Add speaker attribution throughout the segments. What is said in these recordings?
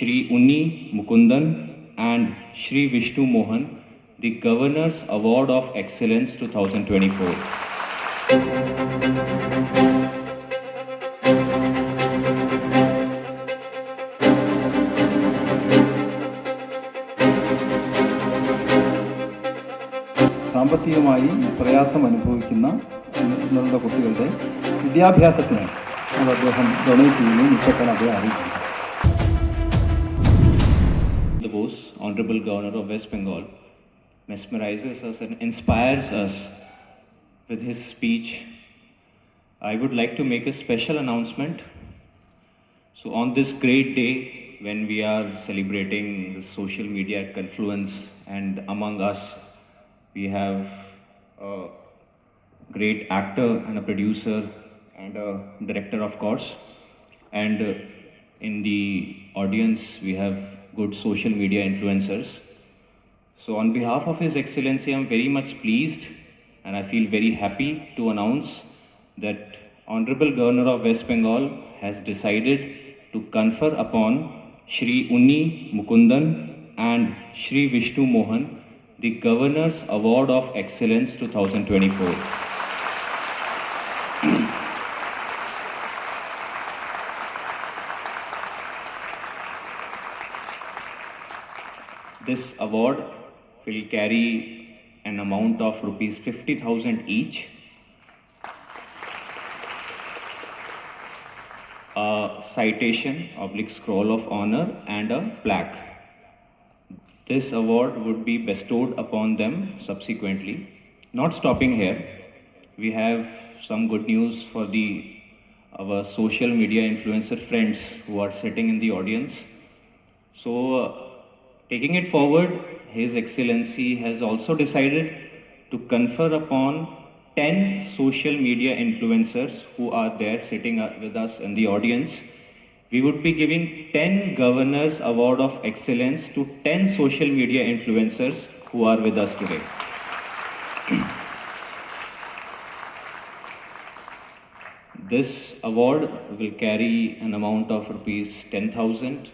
Speaker 1: Shri Unni Mukundan and Shri Vishnu Mohan the Governor's Award of Excellence 2024.
Speaker 2: സാമ്പത്തികമായി പ്രയാസം അനുഭവിക്കുന്ന നിങ്ങളുടെ കുട്ടികളുടെ വിദ്യാഭ്യാസത്തിന് അത് അദ്ദേഹം ഡൊണേറ്റ് ചെയ്യുന്നു ഇപ്പോഴത്തെ അദ്ദേഹം അറിയിക്കുന്നു
Speaker 1: Bose, Honorable Governor of West Bengal, mesmerizes us and inspires us with his speech. I would like to make a special announcement. So, on this great day, when we are celebrating the social media confluence, and among us, we have a great actor and a producer and a director, of course. And uh, in the audience, we have good social media influencers. So, on behalf of His Excellency, I'm very much pleased and I feel very happy to announce that Honorable Governor of West Bengal has decided to confer upon Shri Unni Mukundan and Shri Vishnu Mohan the Governor's Award of Excellence 2024. This award will carry an amount of rupees 50,000 each. A citation, oblique scroll of honor, and a plaque. This award would be bestowed upon them subsequently. Not stopping here, we have some good news for the our social media influencer friends who are sitting in the audience. So, uh, taking it forward, His Excellency has also decided to confer upon 10 social media influencers who are there sitting uh, with us in the audience. We would be giving 10 Governors Award of Excellence to 10 social media influencers who are with us today. This award will carry an amount of rupees 10,000,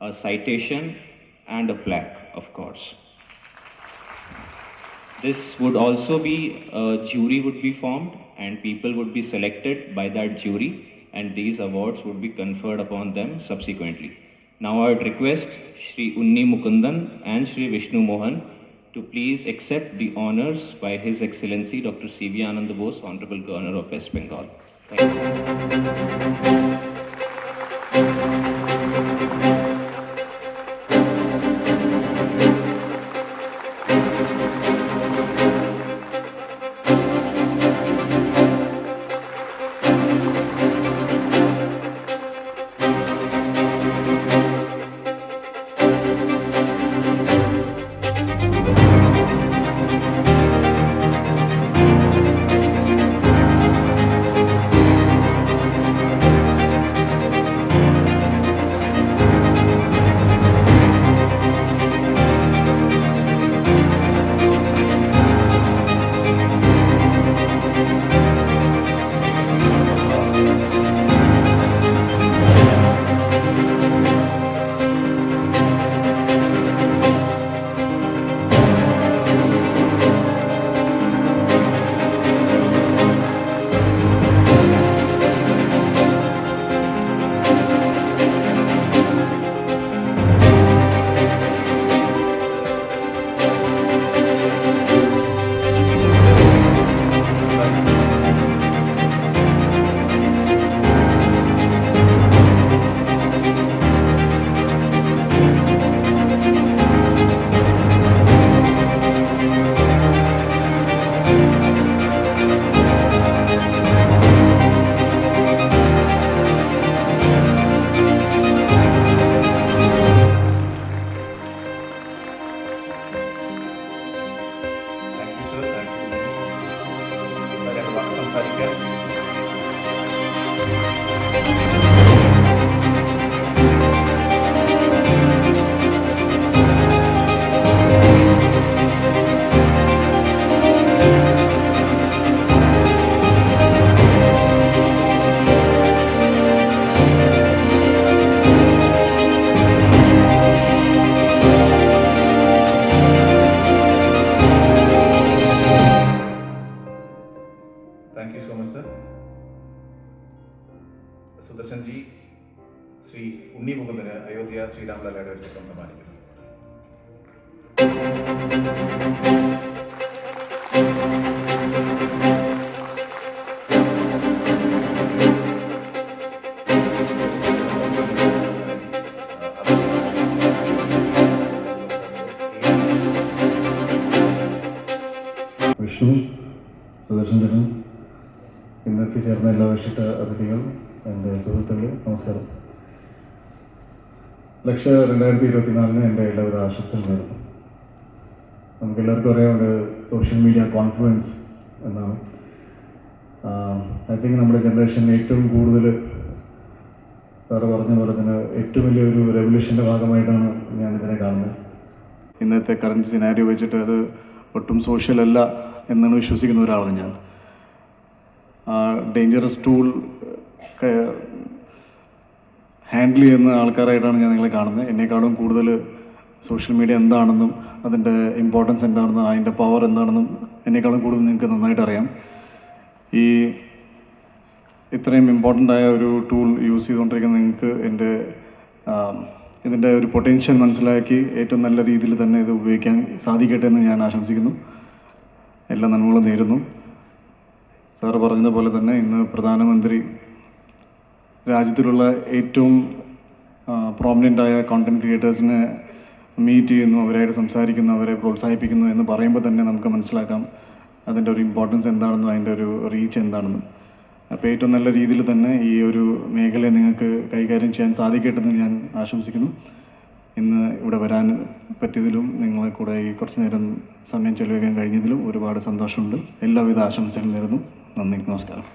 Speaker 1: a citation, and a plaque, of course. This would also be a jury would be formed, and people would be selected by that jury, and these awards would be conferred upon them subsequently. Now, I would request Sri Unni Mukundan and Sri Vishnu Mohan to please accept the honors by His Excellency Dr. C.V. Anand Honorable Governor of West Bengal. Thank you.
Speaker 3: Thank you so much
Speaker 4: sir Sudarshanji Shri Unni Mukundan Ayodhya ശ്രീരാമലല്ലയുടെ ഒരു ചിത്രം സമ്മാനിക്കുന്നു. നമസ്കാരം ലക്ഷ രണ്ടായിരത്തി ഇരുപത്തിനാലിന് എന്റെ എല്ലാവരും ആശംസ നേരുന്നു നമുക്ക് എല്ലാവർക്കും അറിയാം സോഷ്യൽ മീഡിയ കോൺഫിഡൻസ് എന്നാണ്. ഐ തിങ്ക് നമ്മുടെ ജനറേഷൻ ഏറ്റവും കൂടുതൽ സാറ് പറഞ്ഞ പോലെ തന്നെ ഏറ്റവും വലിയൊരു റെവല്യൂഷന്റെ ഭാഗമായിട്ടാണ് ഞാൻ ഇതിനെ കാണുന്നത്. ഇന്നത്തെ കറണ്ട് സിനാരി വെച്ചിട്ട് അത് ഒട്ടും സോഷ്യൽ അല്ല എന്നാണ് വിശ്വസിക്കുന്ന ഒരാളാണ് ഞാൻ. ഡേഞ്ചറസ് ടൂൾ ഹാൻഡിൽ ചെയ്യുന്ന ആൾക്കാരായിട്ടാണ് ഞാൻ നിങ്ങളെ കാണുന്നത്. എന്നെക്കാളും കൂടുതൽ സോഷ്യൽ മീഡിയ എന്താണെന്നും അതിന്റെ ഇമ്പോർട്ടൻസ് എന്താണെന്നും അതിന്റെ പവർ എന്താണെന്നും എന്നെക്കാളും കൂടുതൽ നിങ്ങൾക്ക് നന്നായിട്ട് അറിയാം. ഈ ഇത്രയും ഇമ്പോർട്ടന്റ് ആയ ഒരു ടൂൾ യൂസ് ചെയ്തുകൊണ്ടിരിക്കുന്ന നിങ്ങൾക്ക് എന്റെ ഇതിന്റെ ഒരു പൊട്ടൻഷ്യൽ മനസ്സിലാക്കി ഏറ്റവും നല്ല രീതിയിൽ തന്നെ ഇത് ഉപയോഗിക്കാൻ സാധിക്കട്ടെ എന്ന് ഞാൻ ആശംസിക്കുന്നു. എല്ലാ നന്മകളും നേരുന്നു. സാറ് പറഞ്ഞതുപോലെ തന്നെ ഇന്ന് പ്രധാനമന്ത്രി രാജ്യത്തിലുള്ള ഏറ്റവും പ്രോമിനന്റ് ആയ കോണ്ടന്റ് ക്രിയേറ്റേഴ്സിനെ മീറ്റ് ചെയ്യുന്നു അവരായിട്ട് സംസാരിക്കുന്നു അവരെ പ്രോത്സാഹിപ്പിക്കുന്നു എന്ന് പറയുമ്പോൾ തന്നെ നമുക്ക് മനസ്സിലാക്കാം അതിന്റെ ഒരു ഇമ്പോർട്ടൻസ് എന്താണെന്നും അതിന്റെ ഒരു റീച്ച് എന്താണെന്നും. അപ്പോൾ ഏറ്റവും നല്ല രീതിയിൽ തന്നെ ഈ ഒരു മേഖലയെ നിങ്ങൾക്ക് കൈകാര്യം ചെയ്യാൻ സാധിക്കട്ടെന്ന് ഞാൻ ആശംസിക്കുന്നു. ഇന്ന് ഇവിടെ വരാൻ പറ്റിയതിലും നിങ്ങളെ കൂടെ ഈ കുറച്ച് നേരം സമയം ചെലവഴിക്കാൻ കഴിഞ്ഞതിലും ഒരുപാട് സന്തോഷമുണ്ട്. എല്ലാവിധ ആശംസകളും നേരുന്നു. നന്ദി നമസ്കാരം.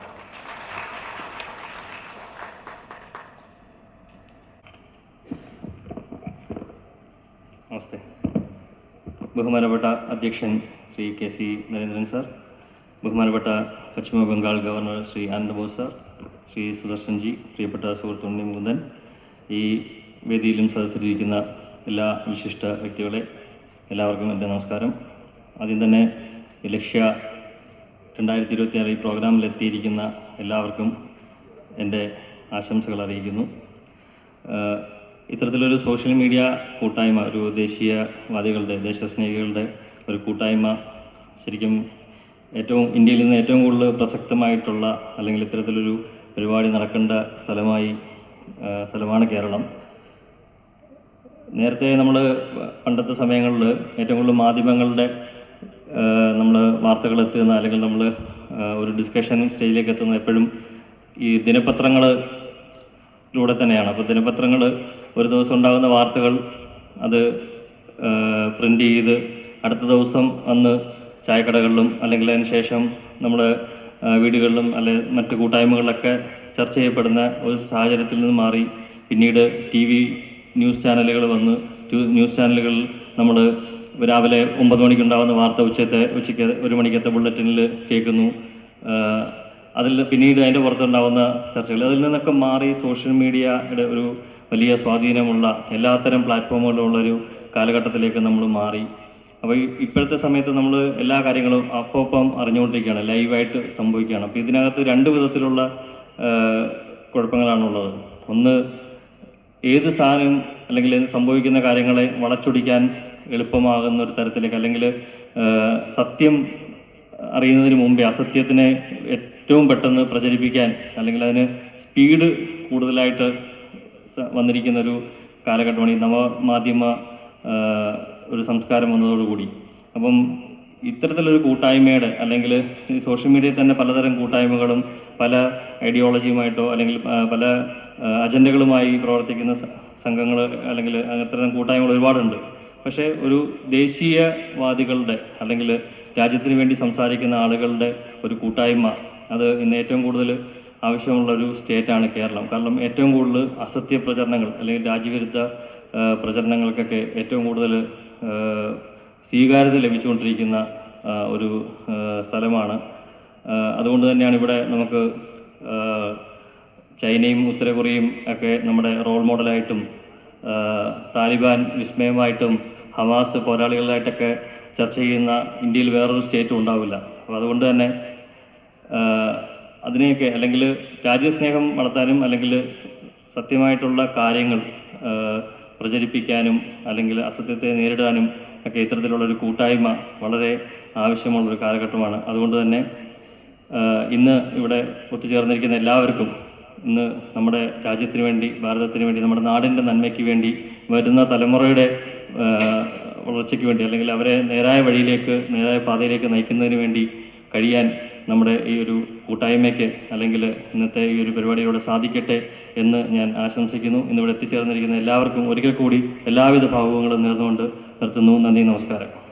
Speaker 5: നമസ്തേ. ബഹുമാനപ്പെട്ട അധ്യക്ഷൻ Shri K C Narendran sir ബഹുമാനപ്പെട്ട പശ്ചിമ ബംഗാൾ ഗവർണർ ശ്രീ ആനന്ദബോസ് സാർ ശ്രീ സുദർശൻ ജി പ്രിയപ്പെട്ട സുഹൃത്ത് മുകുന്ദൻ ഈ വേദിയിലും സദസ്സിലിരിക്കുന്ന എല്ലാ വിശിഷ്ട വ്യക്തികളെ എല്ലാവർക്കും എന്റെ നമസ്കാരം. ആദ്യം തന്നെ ലക്ഷ്യ രണ്ടായിരത്തി ഇരുപത്തിയാറ് ഈ പ്രോഗ്രാമിലെത്തിയിരിക്കുന്ന എല്ലാവർക്കും എന്റെ ആശംസകൾ അറിയിക്കുന്നു. ഇത്തരത്തിലൊരു സോഷ്യൽ മീഡിയ കൂട്ടായ്മ ഒരു ദേശീയവാദികളുടെ ദേശസ്നേഹികളുടെ ഒരു കൂട്ടായ്മ ശരിക്കും ഏറ്റവും ഇന്ത്യയിൽ നിന്ന് ഏറ്റവും കൂടുതൽ പ്രസക്തമായിട്ടുള്ള അല്ലെങ്കിൽ ഇത്തരത്തിലൊരു പരിപാടി നടക്കേണ്ട സ്ഥലമായി സ്ഥലമാണ് കേരളം. നേരത്തെ നമ്മൾ പണ്ടത്തെ സമയങ്ങളിൽ ഏറ്റവും കൂടുതൽ മാധ്യമങ്ങളുടെ നമ്മൾ വാർത്തകൾ എത്തുന്ന അല്ലെങ്കിൽ നമ്മൾ ഒരു ഡിസ്കഷൻ സ്റ്റേജിലേക്ക് എത്തുന്നത് എപ്പോഴും ഈ ദിനപത്രങ്ങളിലൂടെ തന്നെയാണ്. അപ്പോൾ ദിനപത്രങ്ങൾ ഒരു ദിവസം ഉണ്ടാകുന്ന വാർത്തകൾ അത് പ്രിന്റ് ചെയ്ത് അടുത്ത ദിവസം അന്ന് ചായക്കടകളിലും അല്ലെങ്കിൽ അതിന് ശേഷം നമ്മുടെ വീടുകളിലും അല്ലെ മറ്റു കൂട്ടായ്മകളിലൊക്കെ ചർച്ച ചെയ്യപ്പെടുന്ന ഒരു സാഹചര്യത്തിൽ നിന്ന് മാറി പിന്നീട് ടി വി ന്യൂസ് ചാനലുകൾ വന്ന് ന്യൂസ് ചാനലുകളിൽ നമ്മൾ രാവിലെ ഒമ്പത് മണിക്കുണ്ടാകുന്ന വാർത്ത ഉച്ചത്തെ ഉച്ചയ്ക്ക് ഒരു മണിക്കത്തെ ബുള്ളറ്റിനിൽ കേൾക്കുന്നു. അതിൽ പിന്നീട് അതിന്റെ പുറത്തുണ്ടാകുന്ന ചർച്ചകൾ. അതിൽ നിന്നൊക്കെ മാറി സോഷ്യൽ മീഡിയയുടെ ഒരു വലിയ സ്വാധീനമുള്ള എല്ലാത്തരം പ്ലാറ്റ്ഫോമുകളിലുള്ള ഒരു കാലഘട്ടത്തിലേക്ക് നമ്മൾ മാറി. അപ്പോൾ ഇപ്പോഴത്തെ സമയത്ത് നമ്മൾ എല്ലാ കാര്യങ്ങളും അപ്പോപ്പം അറിഞ്ഞുകൊണ്ടിരിക്കുകയാണ് ലൈവായിട്ട് സംഭവിക്കുകയാണ്. അപ്പോൾ ഇതിനകത്ത് രണ്ട് വിധത്തിലുള്ള കുഴപ്പങ്ങളാണുള്ളത്. ഒന്ന് ഏത് സാധനം അല്ലെങ്കിൽ സംഭവിക്കുന്ന കാര്യങ്ങളെ വളച്ചൊടിക്കാൻ എളുപ്പമാകുന്ന ഒരു തരത്തിലേക്ക് അല്ലെങ്കിൽ സത്യം അറിയുന്നതിന് മുമ്പേ അസത്യത്തിനെ ഏറ്റവും പെട്ടെന്ന് പ്രചരിപ്പിക്കാൻ അല്ലെങ്കിൽ അതിന് സ്പീഡ് കൂടുതലായിട്ട് വന്നിരിക്കുന്ന ഒരു കാലഘട്ടമാണ് ഈ നവമാധ്യമ ഒരു സംസ്കാരം വന്നതോടുകൂടി. അപ്പം ഇത്തരത്തിലൊരു കൂട്ടായ്മയുടെ അല്ലെങ്കിൽ ഈ സോഷ്യൽ മീഡിയയിൽ തന്നെ പലതരം കൂട്ടായ്മകളും പല ഐഡിയോളജിയുമായിട്ടോ അല്ലെങ്കിൽ പല അജണ്ടകളുമായി പ്രവർത്തിക്കുന്ന സംഘങ്ങൾ അല്ലെങ്കിൽ അത്തരം കൂട്ടായ്മകൾ ഒരുപാടുണ്ട്. പക്ഷേ ഒരു ദേശീയവാദികളുടെ അല്ലെങ്കിൽ രാജ്യത്തിന് വേണ്ടി സംസാരിക്കുന്ന ആളുകളുടെ ഒരു കൂട്ടായ്മ അത് ഇന്ന് ഏറ്റവും കൂടുതൽ ആവശ്യമുള്ള ഒരു സ്റ്റേറ്റാണ് കേരളം. കാരണം ഏറ്റവും കൂടുതൽ അസത്യ പ്രചരണങ്ങൾ അല്ലെങ്കിൽ രാജ്യവിരുദ്ധ പ്രചരണങ്ങൾക്കൊക്കെ ഏറ്റവും കൂടുതൽ സ്വീകാര്യത ലഭിച്ചുകൊണ്ടിരിക്കുന്ന ഒരു സ്ഥലമാണ്. അതുകൊണ്ട് തന്നെയാണ് ഇവിടെ നമുക്ക് ചൈനയും ഉത്തര കൊറിയയും ഒക്കെ നമ്മുടെ റോൾ മോഡലായിട്ടും താലിബാൻ വിസ്മയമായിട്ടും ഹമാസ് പോരാളികളായിട്ടൊക്കെ ചർച്ച ചെയ്യുന്ന ഇന്ത്യയിൽ വേറൊരു സ്റ്റേറ്റും ഉണ്ടാവില്ല. അപ്പോൾ അതുകൊണ്ട് തന്നെ അതിനെയൊക്കെ അല്ലെങ്കിൽ രാജ്യസ്നേഹം വളർത്താനും അല്ലെങ്കിൽ സത്യമായിട്ടുള്ള കാര്യങ്ങൾ പ്രചരിപ്പിക്കാനും അല്ലെങ്കിൽ അസത്യത്തെ നേരിടാനും ഒക്കെ ഇത്തരത്തിലുള്ളൊരു കൂട്ടായ്മ വളരെ ആവശ്യമുള്ളൊരു കാലഘട്ടമാണ്. അതുകൊണ്ട് തന്നെ ഇന്ന് ഇവിടെ ഒത്തുചേർന്നിരിക്കുന്ന എല്ലാവർക്കും ഇന്ന് നമ്മുടെ രാജ്യത്തിന് വേണ്ടി ഭാരതത്തിന് വേണ്ടി നമ്മുടെ നാടിന്റെ നന്മയ്ക്ക് വേണ്ടി വരുന്ന തലമുറയുടെ വളർച്ചയ്ക്ക് വേണ്ടി അല്ലെങ്കിൽ അവരെ നേരായ വഴിയിലേക്ക് നേരായ പാതയിലേക്ക് നയിക്കുന്നതിന് വേണ്ടി കഴിയാൻ നമ്മുടെ ഈ ഒരു കൂട്ടായ്മയ്ക്ക് അല്ലെങ്കിൽ ഇന്നത്തെ ഈ ഒരു പരിപാടിയോടെ സാധിക്കട്ടെ എന്ന് ഞാൻ ആശംസിക്കുന്നു. ഇന്നിവിടെ എത്തിച്ചേർന്നിരിക്കുന്ന എല്ലാവർക്കും ഒരിക്കൽ കൂടി എല്ലാവിധ ഭാവങ്ങളും നേർന്നുകൊണ്ട് നിർത്തുന്നു. നന്ദി നമസ്കാരം.